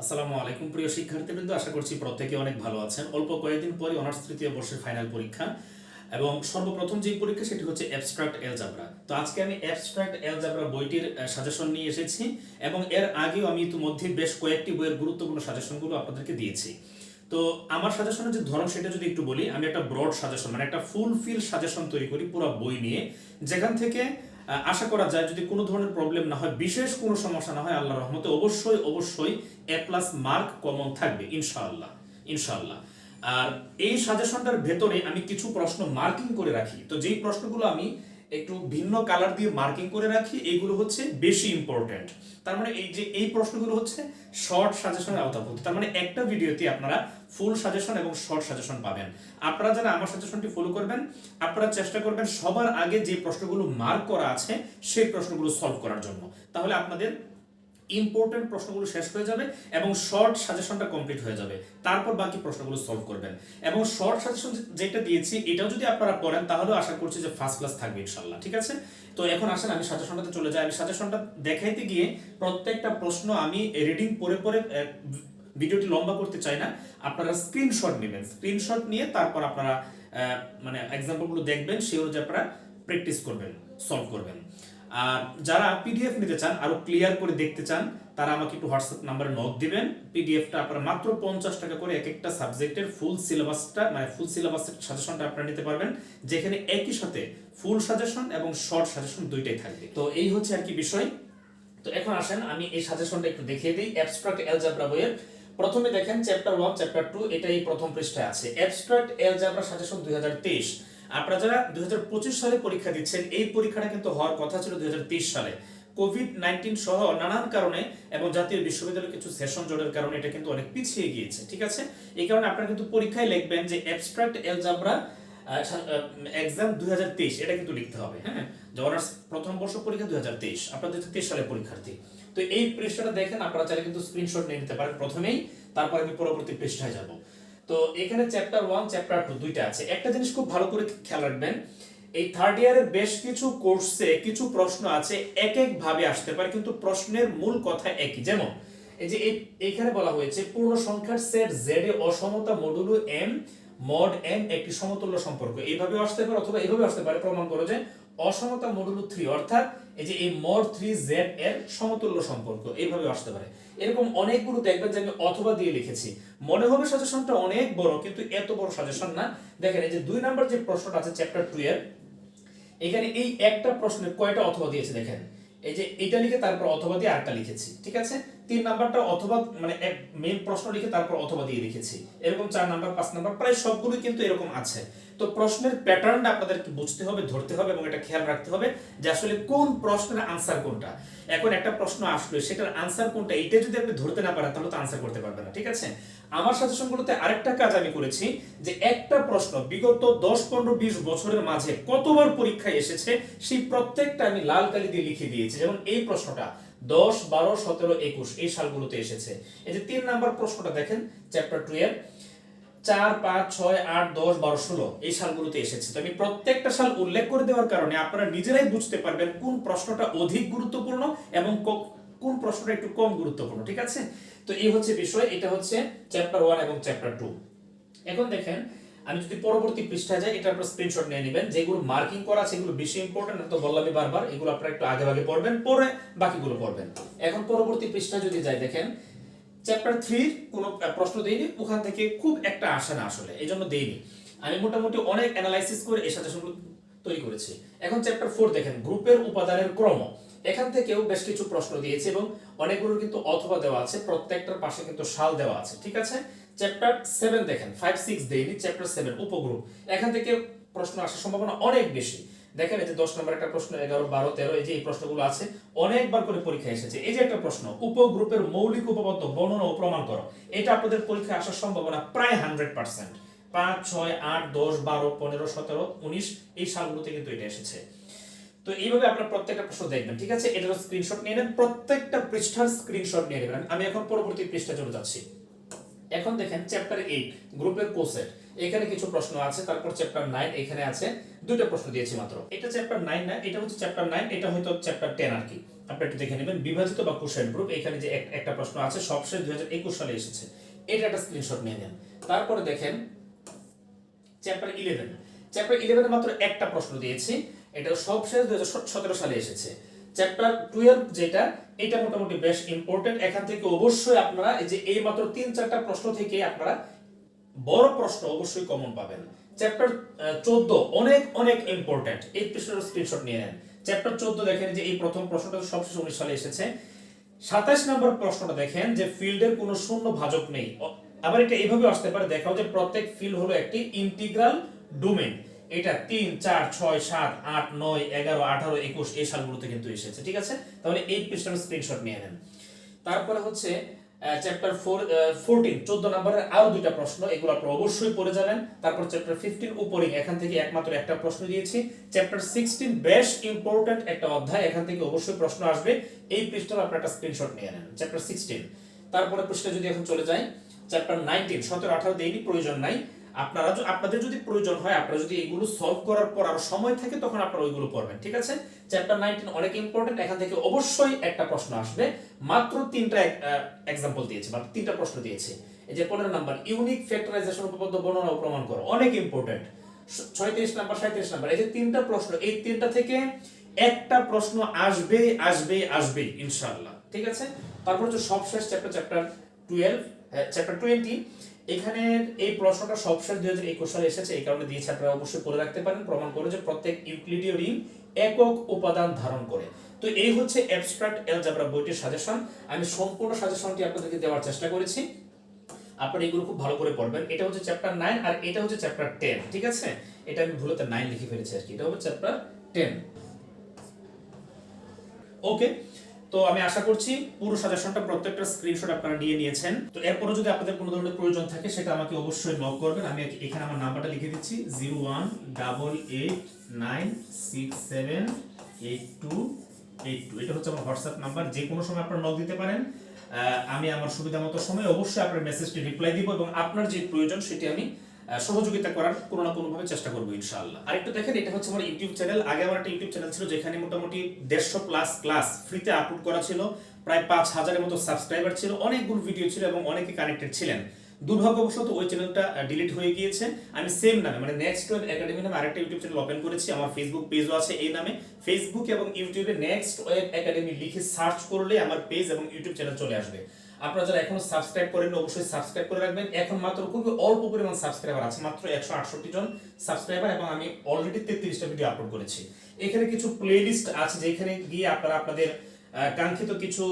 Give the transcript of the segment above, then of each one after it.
আসসালামু আলাইকুম, প্রিয় শিক্ষার্থীবৃন্দ। আশা করছি প্রত্যেকে অনেক ভালো আছেন। অল্প কয়েকদিন পরে অনার্স তৃতীয় বর্ষের ফাইনাল পরীক্ষা এবং সর্বপ্রথম যে পরীক্ষা, সেটি হচ্ছে অ্যাবস্ট্রাক্ট এলজাবরা তো আজকে আমি অ্যাবস্ট্রাক্ট এলজাবরা বইটির সাজেশন নিয়ে এসেছি এবং এর আগেও আমি ইতিমধ্যে বেশ কয়েকটি বইয়ের গুরুত্বপূর্ণ সাজেশনগুলো আপনাদেরকে দিয়েছি। তো আমার সাজেশনের যে ধরন, সেটা যদি একটু বলি, আমি একটা ব্রড সাজেশন মানে একটা ফুলফিল সাজেশন তৈরি করি পুরো বই নিয়ে, যেখান থেকে আশা করা যায় যদি কোনো ধরনের প্রবলেম না হয়, বিশেষ কোনো সমস্যা না হয় আল্লাহ রহমতে অবশ্যই অবশ্যই এ প্লাস মার্ক কমন থাকবে, ইনশাআল্লাহ ইনশাআল্লাহ। আর এই সাজেশনটার ভেতরে আমি কিছু প্রশ্ন মার্কিং করে রাখি। তো যেই প্রশ্নগুলো আমি একটু ভিন্ন কালার দিয়ে মার্কিং করে রাখি এইগুলো হচ্ছে বেশি ইম্পর্টেন্ট তার মানে এই যে, এই প্রশ্নগুলো হচ্ছে শর্ট সাজেশনের আওতাভুক্ত। তার মানে একটা ভিডিওতে আপনারা ফুল সাজেশন এবং শর্ট সাজেশন পাবেন। আপনারা যারা আমার সাজেশনটি ফলো করবেন, আপনারা চেষ্টা করবেন সবার আগে যে প্রশ্নগুলো মার্ক করা আছে, সেই প্রশ্নগুলো সলভ করার জন্য। তাহলে আপনাদের ইম্পর্টেন্ট প্রশ্নগুলো শেষ হয়ে যাবে এবং শর্ট সাজেশনটা কমপ্লিট হয়ে যাবে। তারপর বাকি প্রশ্নগুলো সলভ করবেন। এবং শর্ট সাজেশন যেটা দিয়েছি এটাও যদি আপনারা পড়েন তাহলেও আশা করছি যে ফার্স্ট ক্লাস থাকবে ইনশাল্লাহ ঠিক আছে? তো এখন আসেন আমি সাজেশনটাতে চলে যাই। আমি সাজেশনটা দেখাইতে গিয়ে প্রত্যেকটা প্রশ্ন আমি রিডিং পড়ে আহ, ভিডিওটি লম্বা করতে চাই না। আপনারা স্ক্রিনশট নেবেন। স্ক্রিনশট নিয়ে তারপর আপনারা মানে এক্সাম্পলগুলো দেখবেন সে অনুযায়ী আপনারা প্র্যাকটিস করবেন সলভ করবেন। আর যারা পিডিএফ নিতে চান, আরও ক্লিয়ার করে দেখতে চান, তারা আমাকে একটু হোয়াটসঅ্যাপ নাম্বারে নক দিবেন। পিডিএফটা আপনারা মাত্র পঞ্চাশ টাকা করে এক একটা সাবজেক্টের ফুল সিলেবাসটা মানে ফুল সিলেবাসের সাজেশনটা আপনারা নিতে পারবেন, যেখানে একই সাথে ফুল সাজেশন এবং শর্ট সাজেশন দুইটাই থাকবে। তো এই হচ্ছে আর কি বিষয়। তো এখন আসেন, আমি এই সাজেশনটা একটু দেখিয়ে দিই। অ্যাবস্ট্রাক্ট এলজাব্রা বইয়ের প্রথমে দেখেন চ্যাপ্টার ওয়ান চ্যাপ্টার টু এটা এই প্রথম পৃষ্ঠায় আছে। অ্যাবস্ট্রাক্ট এলজাব্রা সাজেশন দুই আপনারা যারা দুই হাজার পঁচিশ সালে পরীক্ষা দিচ্ছেন, এই পরীক্ষাটা কিন্তু হওয়ার কথা ছিল দুই হাজার তেইশ সালে। কোভিড নাইন্টিন সহ নানান কারণে এবং জাতীয় বিশ্ববিদ্যালয়ের কিছু সেশন জোরের কারণে এটা কিন্তু অনেক পিছিয়ে গিয়েছে, ঠিক আছে? এই কারণে আপনারা কিন্তু পরীক্ষায় লিখবেন যে অ্যাবস্ট্রাক্ট এলজাব্রা এক্সাম দুই এটা কিন্তু লিখতে হবে হ্যাঁ? অনার্স প্রথম বর্ষ পরীক্ষা দুই আপনার দুই সালের পরীক্ষার্থী। তো এই পৃষ্ঠাটা দেখেন, আপনারা চাইলে কিন্তু স্ক্রিনশট নিয়ে নিতে পারেন প্রথমেই, তারপর আমি পরবর্তী পৃষ্ঠায় যাব। তো এখানে চ্যাপ্টার ওয়ান চ্যাপ্টার টু দুইটা আছে। একটা জিনিস খুব ভালো করে খেয়াল রাখবেন, এই থার্ড ইয়ারের বেশ কিছু কোর্সে কিছু প্রশ্ন আছে, এক এক ভাবে আসতে পারে, কিন্তু প্রশ্নের মূল কথা একই। যেমন, এই যে এইখানে বলা হয়েছে পূর্ণ সংখ্যার সেট জেড এ অসমতা মডুলো এম মড এম একটি সমতুল্য সম্পর্ক। এইভাবে আসতে পারে অথবা এইভাবে আসতে পারে, প্রমাণ করো যে অসমতা মডুলো থ্রি অর্থাৎ এই যে এই মড থ্রি জেড এর সমতুল্য সম্পর্ক, এইভাবে আসতে পারে। এরকম অনেকগুলো দেখবেন যে আমি অথবা দিয়ে লিখেছি। মনে হবে সাজেশনটা অনেক বড়, কিন্তু এত বড় সাজেশন না। দেখেন এই যে দুই নাম্বার যে প্রশ্নটা আছে চ্যাপ্টার টু এর, এখানে এই একটা প্রশ্নের কয়টা অথবা দিয়েছে দেখেন। এই যে এটা লিখে তারপর অথবা দিয়ে আরেকটা লিখেছি, ঠিক আছে? তিন নাম্বারটা অথবা মানে এক মেইন প্রশ্ন লিখে তারপর অথবা দিয়ে লিখেছি। এরকম চার নাম্বার, পাঁচ নাম্বার, প্রায় সবগুলোই কিন্তু এরকম আছে। তো প্রশ্নের প্যাটার্নটা আপনাদেরকে বুঝতে হবে, ধরতে হবে এবং এটা খেয়াল রাখতে হবে যে আসলে কোন প্রশ্নের আনসার কোনটা। এখন একটা প্রশ্ন আসলো, সেটার আনসার কোনটা? এটা যদি আপনি ধরতে না পারেন, তাহলে তো আনসার করতে পারবেন না, ঠিক আছে? আমার সাজেশনগুলোতে আরেকটা কাজ আমি করেছি যে একটা প্রশ্ন বিগত দশ, পনেরো, বিশ বছরের মাঝে কতবার পরীক্ষায় এসেছে, সেই প্রত্যেকটা আমি লাল কালি দিয়ে লিখে দিয়েছি। যেমন এই প্রশ্নটা দশ, বারো, সতেরো, একুশ এই সালগুলোতে এসেছে। এই যে তিন নাম্বার প্রশ্নটা দেখেন চ্যাপ্টার টু এর, চার, পাঁচ, ছয়, আট, দশ, বারো, ষোলো এই সালগুলোতে এসেছে। তো আমি প্রত্যেকটা সাল উল্লেখ করে দেওয়ার কারণে আপনারা নিজেরাই বুঝতে পারবেন কোন প্রশ্নটা অধিক গুরুত্বপূর্ণ এবং কোন প্রশ্নটা একটু কম গুরুত্বপূর্ণ, ঠিক আছে? তো এই হচ্ছে বিষয়, এটা হচ্ছে চ্যাপ্টার ওয়ান এবং চ্যাপ্টার টু এখন দেখেন আমি যদি পরবর্তী পৃষ্ঠায় যাই এটা আপনার স্ক্রিনশট নিয়ে নেবেন। যেগুলো মার্কিং করা আছে, এগুলো বেশি ইম্পর্টেন্ট তো বললামই বারবার, এগুলো আপনারা একটু আগে আগে পড়বেন পরে বাকিগুলো পড়বেন। এখন পরবর্তী পৃষ্ঠায় যদি যাই, দেখেন চ্যাপ্টার থ্রির কোনো প্রশ্ন দেইনি, ওখান থেকে খুব একটা আসে না আসলে এই জন্য দেইনি। আমি মোটামুটি অনেক অ্যানালাইসিস করে এই সাজেশনগুলো তৈরি করেছি। এখন চ্যাপ্টার ফোর দেখেন, গ্রুপের উপাদানের ক্রম। এখান থেকেও বেশ কিছু প্রশ্ন দিয়েছে এবং অনেকগুলোর কিন্তু অথবা দেওয়া আছে, প্রত্যেকটার পাশে কিন্তু সাল দেওয়া আছে, ঠিক আছে? চ্যাপ্টার সেভেন দেখেন ফাইভ সিক্স দেয়নি চ্যাপ্টার সেভেন উপগ্রুপ এখান থেকে প্রশ্ন আসার সম্ভাবনা অনেক বেশি। দেখেন এই যে দশ নম্বর একটা প্রশ্ন, এগারো, বারো, তেরো, এই যে এই প্রশ্নগুলো আছে, অনেকবার করে পরীক্ষা এসেছে। এই যে একটা প্রশ্ন উপগ্রুপের মৌলিক উপপাদ্য বর্ণনা ও প্রমাণ করো। এটা আপনাদের পরীক্ষায় আসার সম্ভাবনা প্রায় হান্ড্রেড পার্সেন্ট পাঁচ, ছয়, আট, দশ, বারো, পনেরো, সতেরো, উনিশ, এই সালগুলোতে কিন্তু এটা এসেছে। তো এইভাবে আপনার প্রত্যেকটা প্রশ্ন দেখবেন, ঠিক আছে? এটার স্ক্রিনশট নিয়ে নেন, প্রত্যেকটা পৃষ্ঠার স্ক্রিনশট নিয়ে নেবেন। আমি এখন পরবর্তী পৃষ্ঠা চলে যাচ্ছি। এখন দেখেন চ্যাপ্টার এইট গ্রুপের কোসেট এখানে কিছু প্রশ্ন আছে, তারপর চ্যাপ্টার নাইন এখানে আছে দুটো প্রশ্ন দিয়েছি মাত্র। এটা চ্যাপ্টার নাইন না, এটা হচ্ছে চ্যাপ্টার নাইন এটা হয়তো চ্যাপ্টার টেন আর কি। আপনি একটু দেখে নেবেন, বিভাজিত বা কোশ্চেন গ্রুপ এখানে যে এক- একটা প্রশ্ন আছে, সবশেষ দুই হাজার একুশ সালে এসেছে। এটা একটা স্ক্রিনশট নিয়ে নেন। তারপরে দেখেন চ্যাপ্টার ইলেভেন চ্যাপ্টার ইলেভেনে মাত্র একটা প্রশ্ন দিয়েছি, এটা সবশেষ দুই সতেরো সালে এসেছে। চ্যাপ্টার টুয়েলভ যেটা, এটা মোটামুটি বেশ ইম্পর্টেন্ট এখান থেকে অবশ্যই আপনারা এই যে এই মাত্র তিন চারটা প্রশ্ন থেকে আপনারা বড় প্রশ্ন অবশ্যই কমন পাবেন। চ্যাপ্টার চোদ্দ অনেক অনেক ইম্পর্টেন্ট এই পৃষ্ঠার স্ক্রিনশট নিয়ে নেন। চ্যাপ্টার চোদ্দ দেখেন যে এই প্রথম প্রশ্নটা সবশেষ উনিশ সালে এসেছে। সাতাশ নম্বর প্রশ্নটা দেখেন যে ফিল্ডের কোনো শূন্য ভাজক নেই। আবার এটা এইভাবে আসতে পারে। দেখাও যে প্রত্যেক ফিল্ড হলো একটি ইন্টিগ্রাল ডোমেন এটা তিন, চার, ছয়, সাত, আট, নয়, এগারো, আঠারো, একুশ, এই সালগুলোতে কিন্তু এসেছে, ঠিক আছে? তাহলে এই পৃষ্ঠার স্ক্রিনশট নিয়ে নেন। তারপরে হচ্ছে চ্যাপ্টার ফোর ফোরটিন চোদ্দ নম্বরের আরও দুইটা প্রশ্ন, এগুলো আপনারা অবশ্যই পড়ে যাবেন তারপর চ্যাপ্টার ফিফটিন উপরে, এখান থেকে একমাত্র একটা প্রশ্ন দিয়েছি। চ্যাপ্টার সিক্সটিন বেশ ইম্পর্টেন্ট একটা অধ্যায়, এখান থেকে অবশ্যই প্রশ্ন আসবে। এই পৃষ্ঠার আপনারা একটা স্ক্রিনশট নিয়ে নেন চ্যাপ্টার সিক্সটিন তারপরে পৃষ্ঠা যদি এখন চলে যাই চ্যাপ্টার নাইনটিন সতেরো আঠারো দেয়নি প্রয়োজন নাই। আপনারা আপনাদের যদি প্রয়োজন হয়, আপনারা যদি এগুলো সলভ করার পর আরও সময় থাকে, তখন আপনারা ওইগুলো পড়বেন ঠিক আছে? চ্যাপ্টার নাইনটিন অনেক ইম্পর্টেন্ট এখান থেকে অবশ্যই একটা প্রশ্ন আসবে। মাত্র তিনটা এক্সাম্পল দিয়েছে বা তিনটা প্রশ্ন দিয়েছে। এই যে পনেরো নাম্বার ইউনিক ফ্যাক্টরাইজেশন উপপাদ্য বর্ণনা প্রমাণ করো, অনেক ইম্পর্টেন্ট ছয়ত্রিশ নাম্বার সাঁত্রিশ নাম্বার, এই যে তিনটা প্রশ্ন, এই তিনটা থেকে একটা প্রশ্ন আসবে আসবে আসবে, ইনশাআল্লাহ, ঠিক আছে? তারপর হচ্ছে সবশেষ chapter chapter twelve chapter twenty এখানে এই প্রশ্নটা সবশেষ দুই হাজার একুশ সালে এসেছে, এই কারণে দিয়েছে, আপনারা অবশ্যই করে রাখতে পারেন। প্রমাণ করে যে প্রত্যেক ইউক্লিডীয় রিং একক উপাদান ধারণ করে। তো এই হচ্ছে অ্যাবস্ট্রাক্ট এলজাবরা বইটির সাজেশন আমি সম্পূর্ণ সাজেশনটি আপনাদেরকে দেওয়ার চেষ্টা করেছি। আপনারা এগুলো খুব ভালো করে পড়বেন। এটা হচ্ছে চ্যাপ্টার নাইন আর এটা হচ্ছে চ্যাপ্টার টেন ঠিক আছে? এটা আমি ভুলতে নাইন লিখে ফেলেছি আর কি। এটা হবে চ্যাপ্টার টেন ওকে তো আমি আশা করছি পুরো সাজেশনটা প্রত্যেকটা স্ক্রিনশট আপনারা নিয়ে নিয়েছেন। তো এরপরে যদি আপনাদের কোনো ধরনের প্রয়োজন থাকে, সেটা আমাকে অবশ্যই নক করবেন। আমি এখানে আমার নাম্বারটা লিখে দিচ্ছি zero one double eight nine six seven eight two eight two এটা হচ্ছে আমার হোয়াটসঅ্যাপ নাম্বার, যে কোনো সময় আপনারা নক দিতে পারেন। আমি আমার সুবিধা মতো সময় অবশ্যই আপনার মেসেজটি রিপ্লাই দিব এবং আপনার যে প্রয়োজন, সেটি আমি সহযোগিতা করার কোনো না কোনোভাবে চেষ্টা করব ইনশাআল্লাহ। আর একটু দেখেন, এটা হচ্ছে আমার ইউটিউব চ্যানেল। আগে আমার একটা ইউটিউব চ্যানেল ছিল যেখানে মোটামুটি দেড়শো প্লাস ক্লাস ফ্রিতে আপলোড করা ছিল, প্রায় পাঁচ হাজারের মতো সাবস্ক্রাইবার ছিল, অনেকগুলো ভিডিও ছিল এবং অনেকে কানেক্টেড ছিলেন। দুর্ভাগ্যবশত ওই চ্যানেলটা ডিলিট হয়ে গিয়েছে। আমি সেম নামে মানে নেক্সট ওয়েব একাডেমি নামে আরেকটা ইউটিউব চ্যানেল ওপেন করেছি। আমার ফেসবুক পেজও আছে এই নামে। ফেসবুক এবং ইউটিউবে নেক্সট ওয়েব একাডেমি লিখে সার্চ করলে আমার পেজ এবং ইউটিউব চ্যানেল চলে আসবে। আপনারা যারা এখনও সাবস্ক্রাইব করেন অবশ্যই সাবস্ক্রাইব করে রাখবেন। এখন মাত্র খুবই অল্প পরিমাণ সাবস্ক্রাইবার আছে, মাত্র একশো আটষট্টি জন সাবস্ক্রাইবার এবং আমি অলরেডি তেত্রিশটা ভিডিও আপলোড করেছি। এখানে কিছু প্লেলিস্ট আছে যেখানে গিয়ে আপনারা আপনাদের কাঙ্ক্ষিত কিছু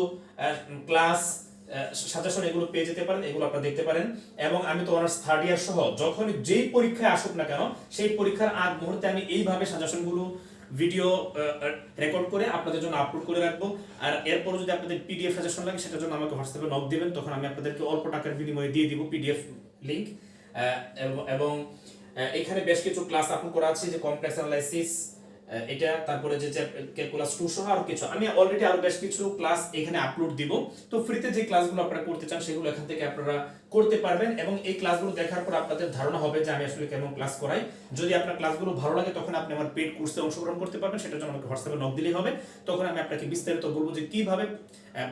ক্লাস সাজেশন এগুলো পেয়ে যেতে পারেন, এগুলো আপনারা দেখতে পারেন। এবং আমি তো অনার্স থার্ড ইয়ার সহ যখন যেই পরীক্ষায় আসুক না কেন, সেই পরীক্ষার আগ মুহূর্তে আমি এইভাবে সাজেশনগুলো ভিডিও রেকর্ড করে আপনাদের জন্য আপলোড করে রাখব। আর এরপর যদি আপনাদের পিডিএফ সাজেশন লাগে, সেটার জন্য আমাকে হোয়াটসঅ্যাপে নক দেবেন, তখন আমি আপনাদেরকে অল্প টাকার বিনিময়ে দিয়ে দিব পিডিএফ লিংক এবং এখানে বেশ কিছু ক্লাস আপলোড করা আছে, যে কমপ্লেক্স অ্যানালাইসিস এটা, তারপরে যে ক্যালকুলাস টু সহ আরও কিছু। আমি অলরেডি আরও বেশ কিছু ক্লাস এখানে আপলোড দিব। তো ফ্রিতে যে ক্লাসগুলো আপনারা করতে চান, সেগুলো এখান থেকে আপনারা করতে পারবেন এবং এই ক্লাসগুলো দেখার পর আপনাদের ধারণা হবে যে আমি আসলে কেমন ক্লাস করাই। যদি আপনার ক্লাসগুলো ভালো লাগে, তখন আপনি আমার পেড কোর্সে অংশগ্রহণ করতে পারবেন, সেটার জন্য আমাকে হোয়াটসঅ্যাপে নক দিলেই হবে। তখন আমি আপনাকে বিস্তারিত বলব যে কীভাবে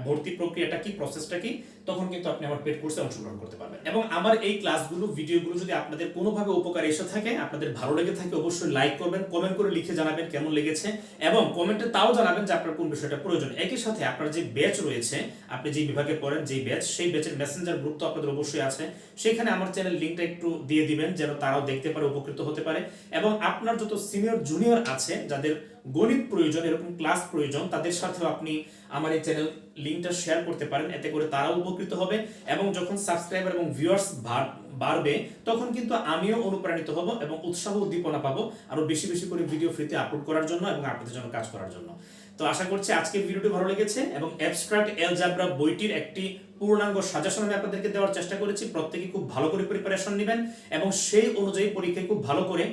ভর্তি প্রক্রিয়াটা কি প্রসেসটা কি, তখন কিন্তু আপনি আমার পেড কোর্সে অংশগ্রহণ করতে পারবেন। এবং আমার এই ক্লাসগুলো ভিডিওগুলো যদি আপনাদের কোনোভাবে উপকার এসে থাকে, আপনাদের ভালো লেগে থাকে, অবশ্যই লাইক করবেন কমেন্ট করে লিখে জানাবেন কেমন লেগেছে, এবং কমেন্টে তাও জানাবেন যে আপনার কোন বিষয়টা প্রয়োজন। একই সাথে আপনার যে ব্যাচ রয়েছে, আপনি যে বিভাগে পড়েন, যেই ব্যাচ সেই ব্যাচের মেসেঞ্জার গ্রুপ তো আপনাদের অবশ্যই আছে। সেখানে আমার চ্যানেল লিঙ্কটা একটু দিয়ে দিবেন, যেন তারাও দেখতে পারে, উপকৃত হতে পারে। এবং আপনার যত সিনিয়র জুনিয়র আছে, যাদের গণিত প্রয়োজন, এরকম ক্লাস প্রয়োজন, তাদের সাথেও আপনি আমার এই চ্যানেল লিঙ্কটা শেয়ার করতে পারেন। এতে করে তারাও উপকৃত হবে এবং যখন সাবস্ক্রাইবার এবং ভিউয়ার্স বাড়বে, তখন কিন্তু আমিও অনুপ্রাণিত হব এবং উৎসাহ উদ্দীপনা পাবো আরও বেশি বেশি করে ভিডিও ফ্রিতে আপলোড করার জন্য এবং আপনাদের জন্য কাজ করার জন্য। তো আশা করছি আজকের ভিডিওটি ভালো লেগেছে এবং অ্যাবস্ট্রাক্ট এলজাবরা বইটির একটি পূর্ণাঙ্গ সাজেশন আমি আপনাদেরকে দেওয়ার চেষ্টা করেছি। প্রত্যেকে খুব ভালো করে প্রিপারেশন নেবেন এবং সেই অনুযায়ী পরীক্ষায় খুব ভালো করে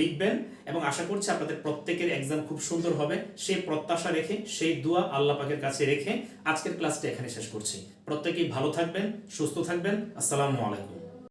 লিখবেন এবং আশা করছি আপনাদের প্রত্যেকের এক্সাম খুব সুন্দর হবে। সেই প্রত্যাশা রেখে, সেই দোয়া আল্লাহ পাকের কাছে রেখে আজকের ক্লাসটি এখানে শেষ করছি। প্রত্যেকেই ভালো থাকবেন, সুস্থ থাকবেন। আসসালামু আলাইকুম।